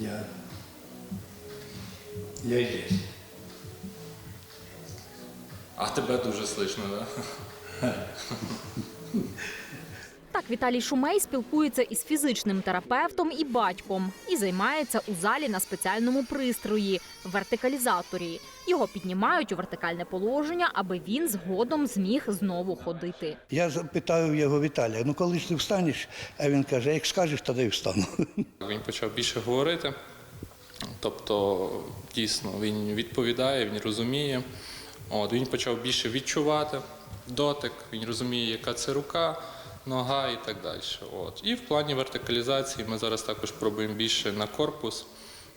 Я, я здесь. А тебе дуже слышно, да? Так Віталій Шумей спілкується із фізичним терапевтом і батьком і займається у залі на спеціальному пристрої вертикалізаторі. Його піднімають у вертикальне положення, аби він згодом зміг знову ходити. Я запитаю його Віталія, ну коли ж ти встанеш? А він каже, як скажеш, тоді й встану. Він почав більше говорити. Тобто, дійсно, він відповідає, він розуміє. От, він почав більше відчувати дотик, він розуміє, яка це рука, нога і так далі. От. І в плані вертикалізації ми зараз також пробуємо більше на корпус,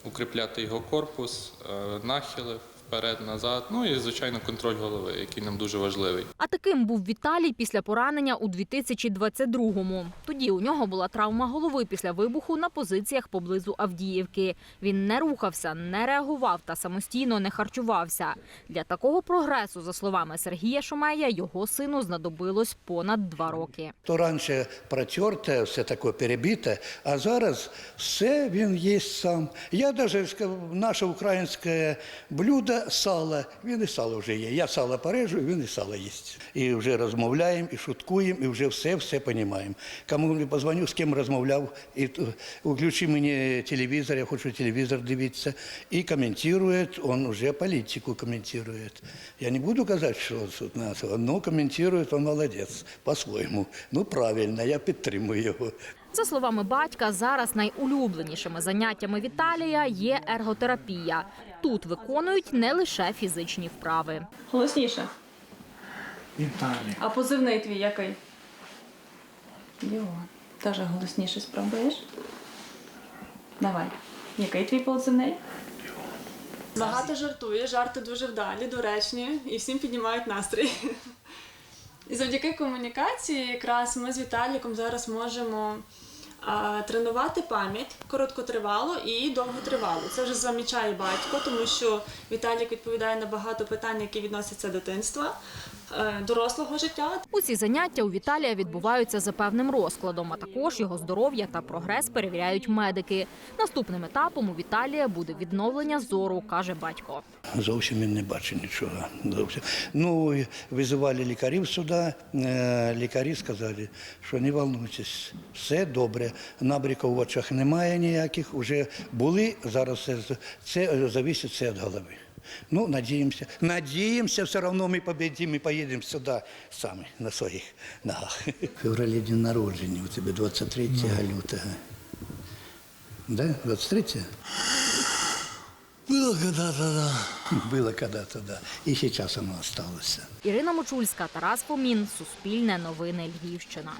укріпляти його корпус, е, нахили вперед, назад. Ну і, звичайно, контроль голови, який нам дуже важливий. А таким був Віталій після поранення у 2022-му. Тоді у нього була травма голови після вибуху на позиціях поблизу Авдіївки. Він не рухався, не реагував та самостійно не харчувався. Для такого прогресу, за словами Сергія Шумея, його сину знадобилось понад два роки. То раніше протерте, все таке перебите, а зараз все він їсть сам. Я навіть наше українське блюдо сало, він і сало вже є. Я сало порежу, він і сало їсть. І вже розмовляємо, і шуткуємо, і вже все, все розуміємо. Кому не позвоню, з ким розмовляв, і включи мені телевізор, я хочу телевізор дивитися. І коментує, він вже політику коментує. Я не буду казати, що тут нас, але коментує, він молодець, по-своєму. Ну, правильно, я підтримую його. За словами батька, зараз найулюбленішими заняттями Віталія є ерготерапія. Тут виконують не лише фізичні вправи. Голосніше. Віталій. А позивний твій який? Його. Теж голосніше спробуєш. Давай. Який твій позивний? Багато жартує, жарти дуже вдалі, доречні і всім піднімають настрій. І завдяки комунікації, якраз ми з Віталіком зараз можемо тренувати пам'ять короткотривало і довготривало. Це вже замічає батько, тому що Віталік відповідає на багато питань, які відносяться до дитинства, дорослого життя. Усі заняття у Віталія відбуваються за певним розкладом, а також його здоров'я та прогрес перевіряють медики. Наступним етапом у Віталія буде відновлення зору, каже батько. Зовсім він не бачить нічого. Зовсім. Ну, визивали лікарів сюди. е, Лікарі сказали, що не волнуйтесь, все добре. Набріків в очах немає ніяких. Уже були, зараз це, це зависить все від голови. Ну, надіємося. Надіємося, все одно ми победимо і поїдемо сюди самі на своїх ногах. В февралі день народження у тебе 23 лютого. Да? 23? Было когда-то, да. Было когда-то, да. И сейчас оно осталось. Ірина Мочульська, Тарас Фомін, Суспільне новини Львівщина.